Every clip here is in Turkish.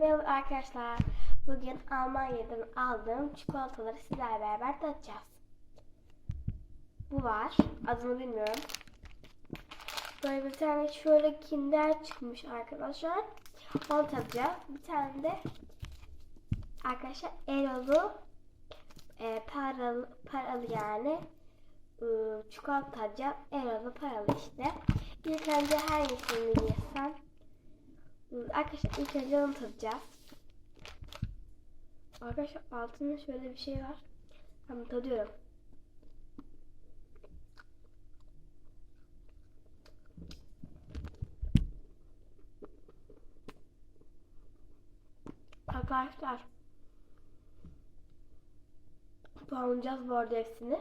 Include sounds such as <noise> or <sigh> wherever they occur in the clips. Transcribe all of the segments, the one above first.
Merhaba arkadaşlar. Bugün Almanya'dan aldığım çikolataları sizlerle beraber tadacağız. Bu var. Adını bilmiyorum. Böyle bir tane şöyle kinder çıkmış arkadaşlar. Onu tadacağız. Bir tane de arkadaşlar Erol'u e, paralı, paralı yani e, çikolata tadacağım. Erol'u paralı işte. İlk önce hangisini yesem? Arkadaşlar ilk önce onu tadacağız. Arkadaşlar altında şöyle bir şey var. Ben tadıyorum. Arkadaşlar puanlayacağız bu arada hepsini.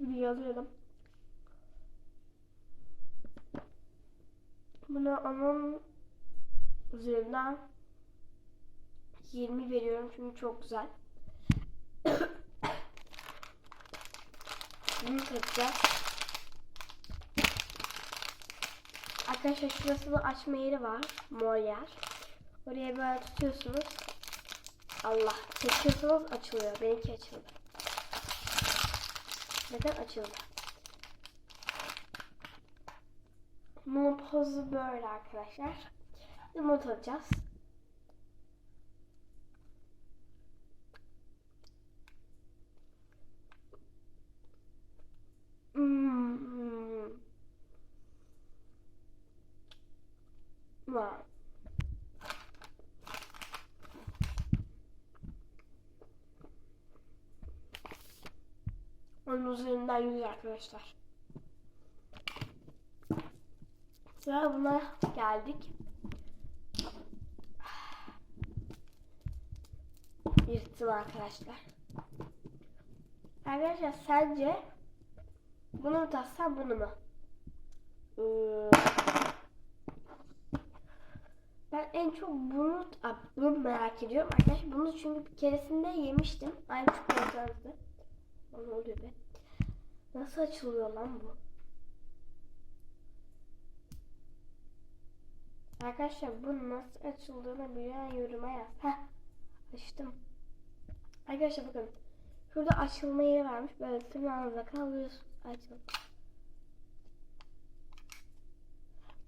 Bir yazıyorum. Buna onun üzerinden 20 veriyorum çünkü çok güzel. <coughs> Bunu katacağız. Arkadaşlar şurasında açma yeri var. Mor yer. Oraya böyle tutuyorsunuz. Allah. Çekiyorsunuz açılıyor. Benimki açıldı. Neden açıldı? Bunun pozu böyle arkadaşlar. Yumurta alacağız. Hmm. Wow. Onun üzerinden yüz arkadaşlar. Sıra buna geldik. Yırttım arkadaşlar. Arkadaşlar sence bunu mu tatsam bunu mu? Ee, Ben en çok bunu, bunu merak ediyorum. Arkadaşlar bunu çünkü bir keresinde yemiştim. Aynı çikolatanızdı. Ne oluyor be? Nasıl açılıyor lan bu? Arkadaşlar bu nasıl açıldığını bilen yoruma yaz. Heh. Açtım. Arkadaşlar bakın. Şurada açılma yeri varmış. Böyle tırnağınıza kalıyorsunuz. Açın.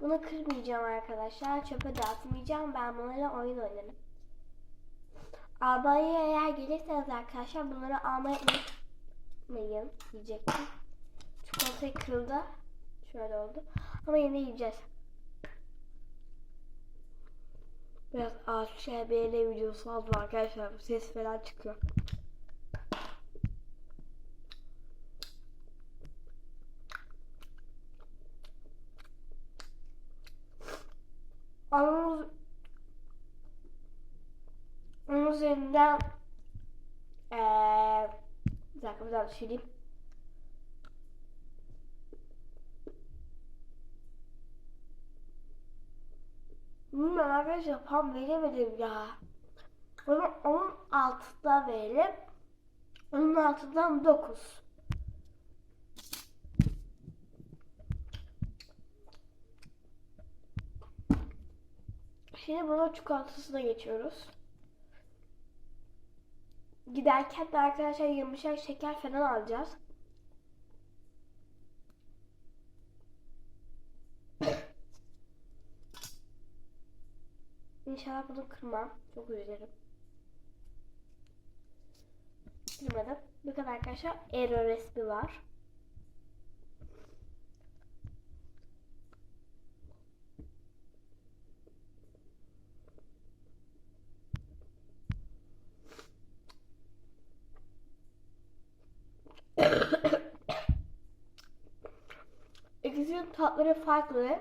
Bunu kırmayacağım arkadaşlar. Çöpe dağıtmayacağım. Ben bunlarla oyun oynarım. Almanya'ya eğer gelirseniz arkadaşlar bunları almayı unutmayın diyecektim. Çikolatayı kırıldı. Şöyle oldu. Ama yine yiyeceğiz. Biraz AŞBL videosu aldım arkadaşlar. Ses falan çıkıyor. Onun, onun üzerinden daha düşüneyim. Bilmiyorum arkadaşlar tam veremedim ya. Onu onun altında verelim. Onun altından 9. Şimdi buna çikolatasına geçiyoruz. Giderken de arkadaşlar yumuşak şeker falan alacağız. <laughs> İnşallah bunu kırmam. Çok üzülürüm. Kırmadım. Bu kadar arkadaşlar. Error resmi var. Tatları farklı.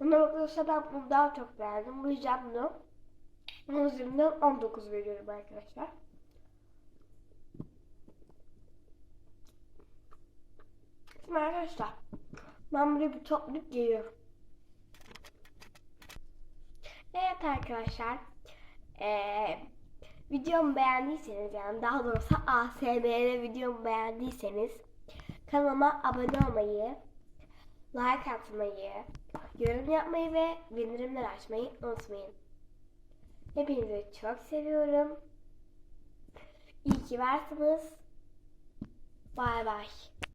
Ona bakılırsa ben bunu daha çok beğendim. Bu yüzden bunu onun üzerinden 19 veriyorum arkadaşlar. Şimdi arkadaşlar ben buraya bir toplayıp geliyorum. Evet arkadaşlar. Ee, videomu beğendiyseniz yani daha doğrusu ASMR videomu beğendiyseniz kanalıma abone olmayı, like atmayı, yorum yapmayı ve bildirimler açmayı unutmayın. Hepinizi çok seviyorum. İyi ki varsınız. Bay bay.